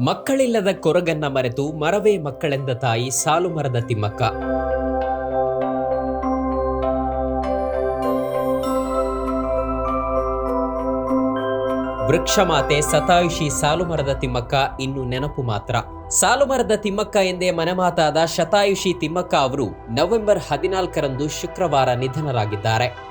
ಮಕ್ಕಳಿಲ್ಲದ ಕೊರಗನ್ನ ಮರೆತು ಮರವೇ ಮಕ್ಕಳೆಂದ ತಾಯಿ ಸಾಲು ಮರದ ತಿಮ್ಮಕ್ಕ. ವೃಕ್ಷಮಾತೆ ಸತಾಯುಷಿ ಸಾಲುಮರದ ತಿಮ್ಮಕ್ಕ ಇನ್ನು ನೆನಪು ಮಾತ್ರ. ಸಾಲುಮರದ ತಿಮ್ಮಕ್ಕ ಎಂದೇ ಮನೆಮಾತಾದ ಶತಾಯುಷಿ ತಿಮ್ಮಕ್ಕ ಅವರು ನವೆಂಬರ್ ಹದಿನಾಲ್ಕರಂದು ಶುಕ್ರವಾರ ನಿಧನರಾಗಿದ್ದಾರೆ.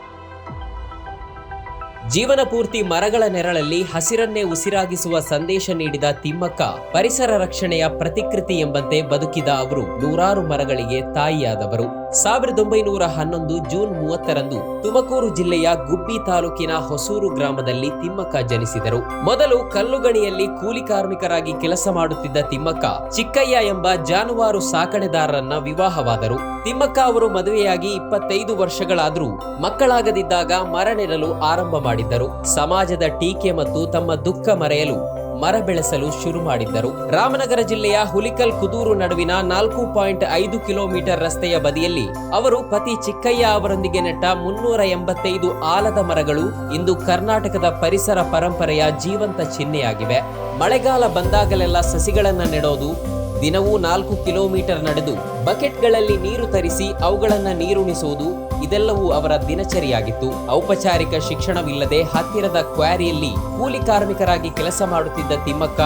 ಜೀವನ ಪೂರ್ತಿ ಮರಗಳ ನೆರಳಲ್ಲಿ ಹಸಿರನ್ನೇ ಉಸಿರಾಗಿಸುವ ಸಂದೇಶ ನೀಡಿದ ತಿಮ್ಮಕ್ಕ, ಪರಿಸರ ರಕ್ಷಣೆಯ ಪ್ರತಿಕೃತಿ ಎಂಬಂತೆ ಬದುಕಿದ ಅವರು ನೂರಾರು ಮರಗಳಿಗೆ ತಾಯಿಯಾದವರು. ಸಾವಿರದ ಒಂಬೈನೂರ ಹನ್ನೊಂದು ಜೂನ್ ಮೂವತ್ತರಂದು ತುಮಕೂರು ಜಿಲ್ಲೆಯ ಗುಬ್ಬಿ ತಾಲೂಕಿನ ಹೊಸೂರು ಗ್ರಾಮದಲ್ಲಿ ತಿಮ್ಮಕ್ಕ ಜನಿಸಿದರು. ಮೊದಲು ಕಲ್ಲುಗಣಿಯಲ್ಲಿ ಕೂಲಿ ಕಾರ್ಮಿಕರಾಗಿ ಕೆಲಸ ಮಾಡುತ್ತಿದ್ದ ತಿಮ್ಮಕ್ಕ ಚಿಕ್ಕಯ್ಯ ಎಂಬ ಜಾನುವಾರು ಸಾಕಣೆದಾರರನ್ನ ವಿವಾಹವಾದರು. ತಿಮ್ಮಕ್ಕ ಅವರು ಮದುವೆಯಾಗಿ ಇಪ್ಪತ್ತೈದು ವರ್ಷಗಳಾದರೂ ಮಕ್ಕಳಾಗದಿದ್ದಾಗ ಮರಣಿರಲು ಆರಂಭ ಮಾಡಿದ್ದರು. ಸಮಾಜದ ಟೀಕೆ ಮತ್ತು ತಮ್ಮ ದುಃಖ ಮರೆಯಲು ಮರ ಬೆಳೆಸಲು ಶುರು ಮಾಡಿದ್ದರು. ರಾಮನಗರ ಜಿಲ್ಲೆಯ ಹುಲಿಕಲ್ ಕುದೂರು ನಡುವಿನ ನಾಲ್ಕು ಪಾಯಿಂಟ್ ಐದು ಕಿಲೋಮೀಟರ್ ರಸ್ತೆಯ ಬದಿಯಲ್ಲಿ ಅವರು ಪತಿ ಚಿಕ್ಕಯ್ಯ ಅವರೊಂದಿಗೆ ನೆಟ್ಟ ಮುನ್ನೂರ ಎಂಬತ್ತೈದು ಆಲದ ಮರಗಳು ಇಂದು ಕರ್ನಾಟಕದ ಪರಿಸರ ಪರಂಪರೆಯ ಜೀವಂತ ಚಿಹ್ನೆಯಾಗಿವೆ. ಮಳೆಗಾಲ ಬಂದಾಗಲೆಲ್ಲ ಸಸಿಗಳನ್ನು ನೆಡೋದು ದಿನವೂ ನಾಲ್ಕು ಕಿಲೋಮೀಟರ್ ನಡೆದು ಬಕೆಟ್ಗಳಲ್ಲಿ ನೀರು ತರಿಸಿ ಅವುಗಳನ್ನು ನೀರುಣಿಸುವುದು ಇದೆಲ್ಲವೂ ಅವರ ದಿನಚರಿಯಾಗಿತ್ತು. ಔಪಚಾರಿಕ ಶಿಕ್ಷಣವಿಲ್ಲದೆ ಹತ್ತಿರದ ಕ್ವಾರಿಯಲ್ಲಿ ಕೂಲಿ ಕಾರ್ಮಿಕರಾಗಿ ಕೆಲಸ ಮಾಡುತ್ತಿದ್ದ ತಿಮ್ಮಕ್ಕ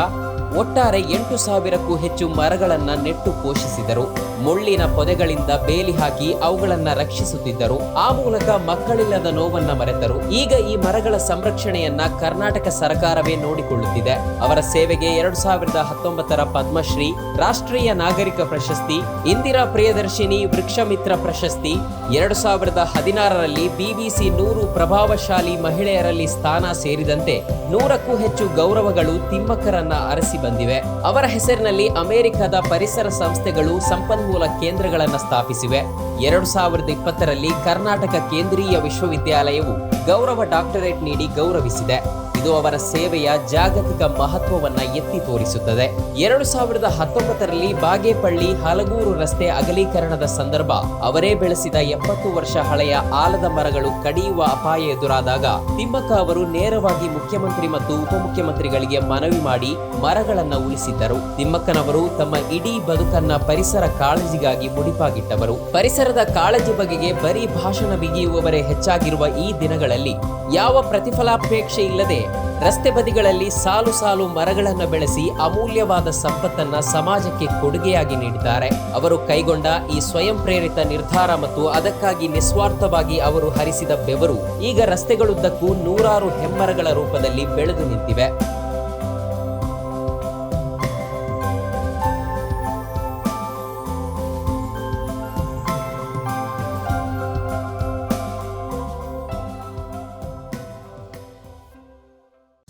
ಒಟ್ಟಾರೆ ಎಂಟು ಸಾವಿರಕ್ಕೂ ಹೆಚ್ಚು ಮರಗಳನ್ನ ನೆಟ್ಟು ಪೋಷಿಸಿದರು. ಮುಳ್ಳಿನ ಪೊದೆಗಳಿಂದ ಬೇಲಿ ಹಾಕಿ ಅವುಗಳನ್ನ ರಕ್ಷಿಸುತ್ತಿದ್ದರು. ಆ ಮೂಲಕ ಮಕ್ಕಳಿಲ್ಲದ ನೋವನ್ನ ಮರೆತರು. ಈಗ ಈ ಮರಗಳ ಸಂರಕ್ಷಣೆಯನ್ನ ಕರ್ನಾಟಕ ಸರ್ಕಾರವೇ ನೋಡಿಕೊಳ್ಳುತ್ತಿದೆ. ಅವರ ಸೇವೆಗೆ ಎರಡು ಸಾವಿರದ ಹತ್ತೊಂಬತ್ತರ ಪದ್ಮಶ್ರೀ, ರಾಷ್ಟ್ರೀಯ ನಾಗರಿಕ ಪ್ರಶಸ್ತಿ, ಇಂದಿರಾ ಪ್ರಿಯದರ್ಶಿನಿ ವೃಕ್ಷಮಿತ್ರ ಪ್ರಶಸ್ತಿ, ಎರಡು ಸಾವಿರದ ಹದಿನಾರರಲ್ಲಿ ಬಿಬಿಸಿ ನೂರು ಪ್ರಭಾವಶಾಲಿ ಮಹಿಳೆಯರಲ್ಲಿ ಸ್ಥಾನ ಸೇರಿದಂತೆ ನೂರಕ್ಕೂ ಹೆಚ್ಚು ಗೌರವಗಳು ತಿಮ್ಮಕ್ಕರನ್ನ ಅರಸಿ ಬಂದಿವೆ. ಅವರ ಹೆಸರಿನಲ್ಲಿ ಅಮೆರಿಕದ ಪರಿಸರ ಸಂಸ್ಥೆಗಳು ಸಂಪನ್ಮೂಲ ಕೇಂದ್ರಗಳನ್ನು ಸ್ಥಾಪಿಸಿವೆ. ಎರಡು ಸಾವಿರದ ಇಪ್ಪತ್ತರಲ್ಲಿ ಕರ್ನಾಟಕ ಕೇಂದ್ರೀಯ ವಿಶ್ವವಿದ್ಯಾಲಯವು ಗೌರವ ಡಾಕ್ಟರೇಟ್ ನೀಡಿ ಗೌರವಿಸಿದೆ. ಇದು ಅವರ ಸೇವೆಯ ಜಾಗತಿಕ ಮಹತ್ವವನ್ನ ಎತ್ತಿ ತೋರಿಸುತ್ತದೆ. ಎರಡು ಸಾವಿರದ ಹತ್ತೊಂಬತ್ತರಲ್ಲಿ ಬಾಗೇಪಳ್ಳಿ ಹಲಗೂರು ರಸ್ತೆ ಅಗಲೀಕರಣದ ಸಂದರ್ಭ ಅವರೇ ಬೆಳೆಸಿದ ಎಪ್ಪತ್ತು ವರ್ಷ ಹಳೆಯ ಆಲದ ಮರಗಳು ಕಡಿಯುವ ಅಪಾಯ ಎದುರಾದಾಗ ತಿಮ್ಮಕ್ಕ ಅವರು ನೇರವಾಗಿ ಮುಖ್ಯಮಂತ್ರಿ ಮತ್ತು ಉಪಮುಖ್ಯಮಂತ್ರಿಗಳಿಗೆ ಮನವಿ ಮಾಡಿ ಮರಗಳನ್ನು ಉಳಿಸಿದ್ದರು. ತಿಮ್ಮಕ್ಕನವರು ತಮ್ಮ ಇಡೀ ಬದುಕನ್ನ ಪರಿಸರ ಕಾಳಜಿಗಾಗಿ ಮುಡಿಪಾಗಿಟ್ಟವರು. ಪರಿಸರದ ಕಾಳಜಿ ಬಗೆಗೆ ಬರೀ ಭಾಷಣ ಬಿಗಿಯುವವರೇ ಹೆಚ್ಚಾಗಿರುವ ಈ ದಿನಗಳಲ್ಲಿ ಯಾವ ಪ್ರತಿಫಲಾಪೇಕ್ಷೆ ಇಲ್ಲದೆ ರಸ್ತೆ ಬದಿಗಳಲ್ಲಿ ಸಾಲು ಸಾಲು ಮರಗಳನ್ನು ಬೆಳೆಸಿ ಅಮೂಲ್ಯವಾದ ಸಂಪತ್ತನ್ನ ಸಮಾಜಕ್ಕೆ ಕೊಡುಗೆಯಾಗಿ ನೀಡಿದ್ದಾರೆ. ಅವರು ಕೈಗೊಂಡ ಈ ಸ್ವಯಂ ಪ್ರೇರಿತ ನಿರ್ಧಾರ ಮತ್ತು ಅದಕ್ಕಾಗಿ ನಿಸ್ವಾರ್ಥವಾಗಿ ಅವರು ಹರಿಸಿದ ಬೆವರು ಈಗ ರಸ್ತೆಗಳುದ್ದಕ್ಕೂ ನೂರಾರು ಹೆಮ್ಮರಗಳ ರೂಪದಲ್ಲಿ ಬೆಳೆದು ನಿಂತಿವೆ.